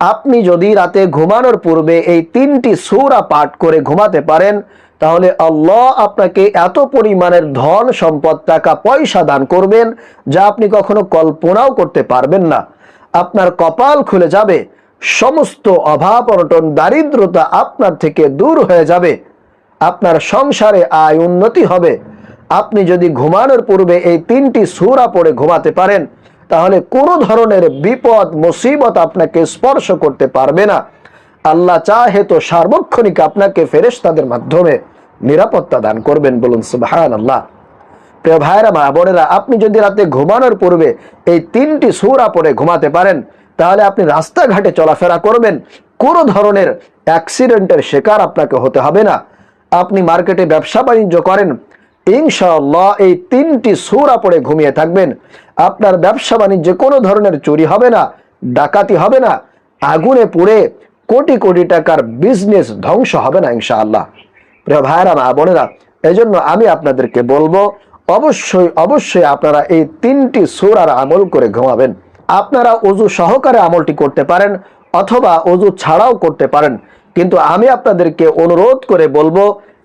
আপনি যদি রাতে ঘুমানোর পূর্বে এই তিনটি সূরা পাঠ করে ঘুমাতে পারেন, তাহলে আল্লাহ আপনাকে এত পরিমাণের ধন, সম্পদ, টাকা, পয়সা দান করবেন যা আপনি কখনো কল্পনাও করতে পারবেন না। আপনার কপাল খুলে যাবে, সমস্ত অভাব অনটন, দারিদ্রতা আপনার থেকে দূর হয়ে যাবে, আপনার সংসারে আয় উন্নতি হবে। আপনি যদি ঘুমানোর পূর্বে এই তিনটি সূরা পড়ে ঘুমাতে পারেন তাহলে কোনো ধরনের বিপদ, মুসিবত আপনাকে স্পর্শ করতে পারবে না। আল্লাহ চাহে তো সার্বক্ষণিক আপনাকে ফেরেস তাদের মাধ্যমে নিরাপত্তা দান করবেন বলুন সুবহান আল্লাহ প্রিয় ভাইরা মা বোনেরা, আপনি যদি রাতে ঘুমানোর পূর্বে এই তিনটি সূরা পড়ে ঘুমাতে পারেন, তাহলে আপনি রাস্তাঘাটে চলাফেরা করবেন। কোনো ধরনের অ্যাক্সিডেন্টের শিকার আপনাকে হতে হবে না। আপনি মার্কেটে ব্যবসা বাণিজ্য করেন, ইনশাআল্লাহ এই তিনটি সূরা পড়ে ঘুমিয়ে থাকবেন। আপনার ব্যবসা বাণিজ্যে কোনো ধরনের চুরি হবে না, ডাকাতি হবে না, আগুনে পুড়ে কোটি কোটি টাকার বিজনেস ধ্বংস হবে না ইনশাআল্লাহ। প্রিয় ভাইরা মা বোনেরা, এজন্য আমি আপনাদেরকে বলব, অবশ্যই অবশ্যই আপনারা এই তিনটি সূরার আমল করে ঘুমাবেন। আপনারা অজু সহকারে আমলটি করতে পারেন অথবা অজু ছাড়াও করতে পারেন। কিন্তু আমি আপনাদেরকে অনুরোধ করে বলব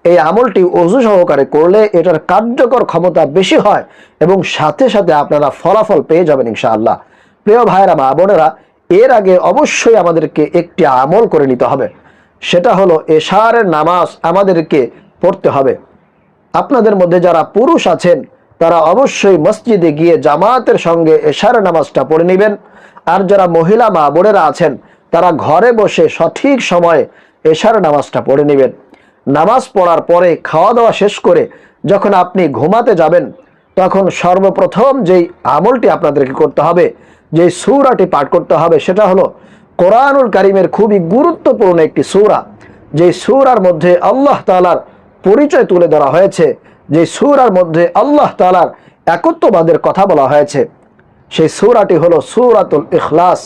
এই আমলটি অজু সহকারে করলে এটার কার্যকর ক্ষমতা বেশি হয় এবং সাথে সাথে আপনারা ফলাফল পেয়ে যাবেন ইনশাআল্লাহ। প্রিয় ভাইরা মা বোনেরা, এর আগে অবশ্যই আমাদেরকে একটি আমল করে নিতে হবে। সেটা হলো এশারের নামাজ আমাদেরকে পড়তে হবে। আপনাদের মধ্যে যারা পুরুষ আছেন, তারা অবশ্যই মসজিদে গিয়ে জামাতের সঙ্গে এশার নামাজটা পড়ে নেবেন। আর যারা মহিলা, মা বোনেরা আছেন, তারা ঘরে বসে সঠিক সময়ে এশার নামাজটা পড়ে নেবেন। নামাজ পড়ার পরে খাওয়া দাওয়া শেষ করে যখন আপনি ঘুমাতে যাবেন, তখন সর্বপ্রথম যেই আমলটি আপনাদেরকে করতে হবে যে সূরাটি পাঠ করতে হবে, সেটা হলো কোরআনুল কারিমের খুবই গুরুত্বপূর্ণ একটি সূরা। যে সূরার মধ্যে আল্লাহ তাআলার পরিচয় তুলে ধরা হয়েছে যে সূরার মধ্যে আল্লাহ তাআলার একত্ববাদের কথা বলা হয়েছে, সেই সূরাটি হলো সূরাতুল ইখলাস।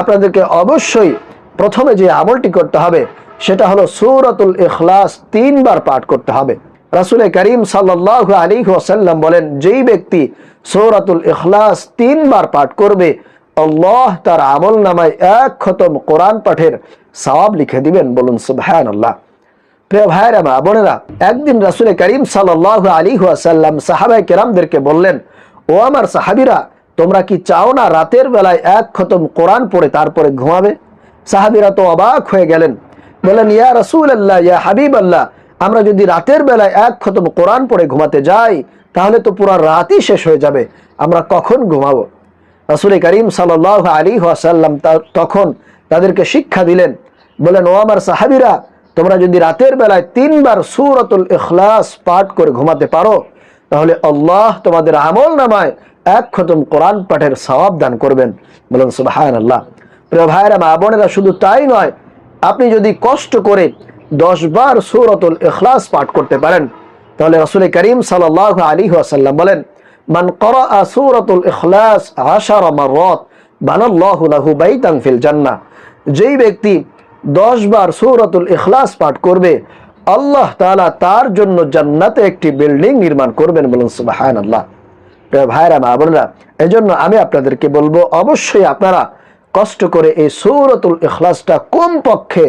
আপনাদেরকে অবশ্যই প্রথমে যে আমলটি করতে হবে সেটা হলো সূরাতুল ইখলাস তিনবার পাঠ করতে হবে। রাসূল করিম সাল্লাল্লাহু আলাইহি ওয়াসাল্লাম বলেন, যেই ব্যক্তি সূরাতুল ইখলাস তিনবার পাঠ করবে, আল্লাহ তার আমল নামায় এক খতম কোরআন পাঠের সওয়াব লিখে দিবেন। বলুন, সুবহানাল্লাহ। প্রিয় ভাইরা মা বোনেরা, একদিন রাসূল করিম সাল্লাল্লাহু আলাইহি ওয়াসাল্লাম সাহাবায়ে কেরামদেরকে বললেন, ও আমার সাহাবীরা, তোমরা কি চাও না রাতের বেলায় এক খতম কোরআন পড়ে তারপরে ঘুমাবে? সাহাবিরা তো অবাক হয়ে গেলেন। বলেন, ইয়া রসুল আল্লাহ ইয়া হাবিব আল্লাহ আমরা যদি রাতের বেলায় এক খতম কোরআন পড়ে ঘুমাতে যাই, তাহলে তো পুরো রাতই শেষ হয়ে যাবে। আমরা কখন ঘুমাবো? রাসুল করিম সাল্লাহ আলী ওয়াসাল্লাম তখন তাদেরকে শিক্ষা দিলেন। বলেন, ও আমার সাহাবিরা, তোমরা যদি রাতের বেলায় তিনবার সুরতুল ইখলাস পাঠ করে ঘুমাতে পারো, তাহলে আল্লাহ তোমাদের আমল নামায় এক খতম কোরআন পাঠের সওয়াব দান করবেন। বলেন সুবাহান আল্লাহ প্রিয় ভাইরা মা বোনেরা, শুধু তাই নয় আপনি যদি কষ্ট করে দশ বার সুরতুল ইখলাস পাঠ করতে পারেন, তাহলে রসুল করিম সাল আলী আসাল্লাম বলেন, মান করা সুরতুল ইখলাস আশার মারত বানাল্লাহু লাহু বাইতান ফিল জান্নাহ। যেই ব্যক্তি দশ বার সুরতুল ইখলাস পাঠ করবে, আল্লাহ তাআলা তার জন্য জান্নাতে একটি বিল্ডিং নির্মাণ করবেন বলুন সুবহানাল্লাহ। প্রিয় ভাইরা মা বোনেরা, এজন্য আমি আপনাদেরকে বলব, অবশ্যই আপনারা কষ্ট করে এই সৌরতুল ইখলাসটা কম পক্ষে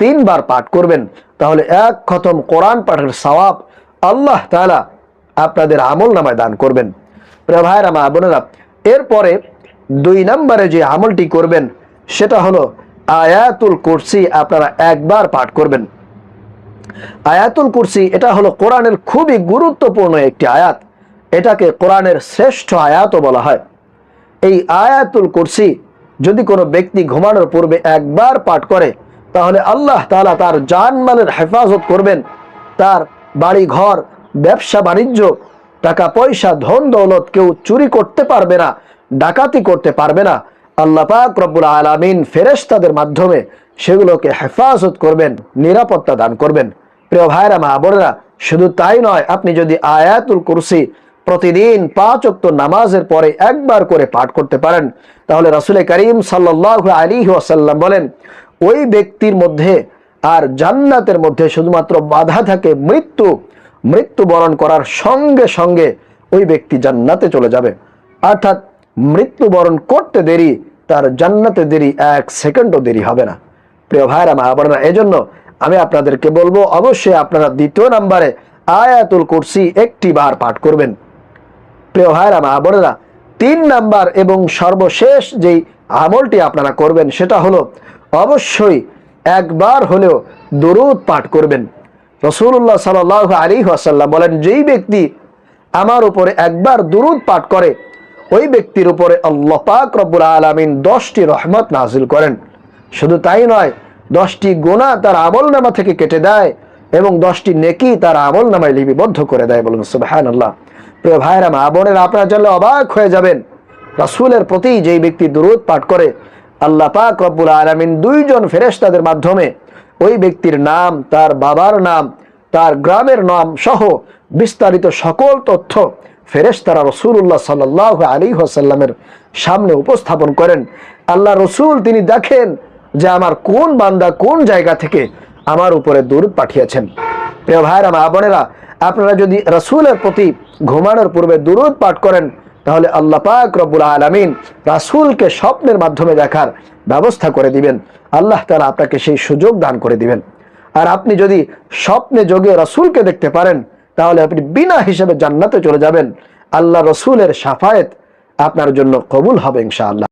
তিনবার পাঠ করবেন। তাহলে এক খতম কোরআন পাঠের সওয়াব আল্লাহ তাআলা আপনাদের আমল নামায় দান করবেন। প্রিয় ভাইরা মা বোনেরা, এরপরে দুই নম্বরে যে আমলটি করবেন, সেটা হলো আয়াতুল কুরসি আপনারা একবার পাঠ করবেন। আয়াতুল কুরসি, এটা হলো কোরআনের খুবই গুরুত্বপূর্ণ একটি আয়াত। এটাকে কোরআনের শ্রেষ্ঠ আয়াতও বলা হয়। এই আয়াতুল কুরসি যদি কোনো ব্যক্তি ঘুমানোর পূর্বে একবার পাঠ করে, তাহলে আল্লাহ তালা তার জানমালের হেফাজত করবেন। তার বাড়ি ঘর ব্যবসা, বাণিজ্য, টাকা, পয়সা, ধন, দৌলত কেউ চুরি করতে পারবে না, ডাকাতি করতে পারবে না। আল্লাহ পাক রব্বুল আলমিন ফেরেশতাদের মাধ্যমে সেগুলোকে হেফাজত করবেন, নিরাপত্তা দান করবেন। প্রিয় ভাইরা মা বোনেরা, শুধু তাই নয়, আপনি যদি আয়াতুল কুরসি প্রতিদিন পাঁচ অক্ত নামাজের পরে একবার করে পাঠ করতে পারেন। তাহলে রাসুল করিম সাল্লাহ আলী ওয়াসাল্লাম বলেন, ওই ব্যক্তির মধ্যে আর জান্নাতের মধ্যে শুধুমাত্র বাধা থাকে মৃত্যু, মৃত্যুবরণ করার সঙ্গে সঙ্গে ওই ব্যক্তি জান্নাতে চলে যাবে। অর্থাৎ মৃত্যুবরণ করতে দেরি, তার জান্নাতে দেরি এক সেকেন্ডও দেরি হবে না। প্রিয় ভাইরা মা বোনেরা, এজন্য আমি আপনাদেরকে বলব, অবশ্যই আপনারা দ্বিতীয় নাম্বারে আয়াতুল কুরসি একটি বার পাঠ করবেন। প্রিয় ভাইরা মা বোনেরা, তিন নাম্বার এবং সর্বশেষ যেই আমলটি আপনারা করবেন সেটা হলো অবশ্যই একবার হলেও দরুদ পাঠ করবেন। রসুল্লাহ সাল আলী আসাল্লাম বলেন, যেই ব্যক্তি আমার উপরে একবার দুরুদ পাঠ করে, ওই ব্যক্তির উপরে আল্লাহ পাক রব্বুল আলমিন দশটি রহমত নাজিল করেন। শুধু তাই নয়, দশটি গোনা তার আমল নামা থেকে কেটে দেয় এবং দশটি নেকি তার আমল নামায় লিপিবদ্ধ করে দেয় বলুন সুবাহান আল্লাহ প্রিয় ভাইরা, মা বোনেরা, আপনারা জানলে অবাক হয়ে যাবেন। রাসূলের প্রতি যেই ব্যক্তি দুরুদ পাঠ করে, আল্লাহ পাক রব্বুল আলমিন দুইজন ফেরেশতাদের মাধ্যমে ওই ব্যক্তির নাম, তার বাবার নাম, তার গ্রামের নাম সহ বিস্তারিত সকল তথ্য ফেরেশতারা রসুল্লাহ সাল্লাহ আলী হাসাল্লামের সামনে উপস্থাপন করেন। আল্লাহ রসুল তিনি দেখেন যে আমার কোন বান্দা কোন জায়গা থেকে আমার উপরে দূর পাঠিয়েছেন। প্রিয় ভাইরা, মা বোনেরা আপনারা যদি রসুলের প্রতি ঘুমানোর পূর্বে দুরুদ পাঠ করেন, তাহলে আল্লাহ পাক রব্বুল আলমিন রাসুলকে স্বপ্নের মাধ্যমে দেখার ব্যবস্থা করে দিবেন। আল্লাহ তালা আপনাকে সেই সুযোগ দান করে দিবেন। আর আপনি যদি স্বপ্নে যোগে রসুলকে দেখতে পারেন, তাহলে আপনি বিনা হিসেবে জান্নাতে চলে যাবেন। আল্লাহ রসুলের সাফায়েত আপনার জন্য কবুল হবে ইনশাআল্লাহ।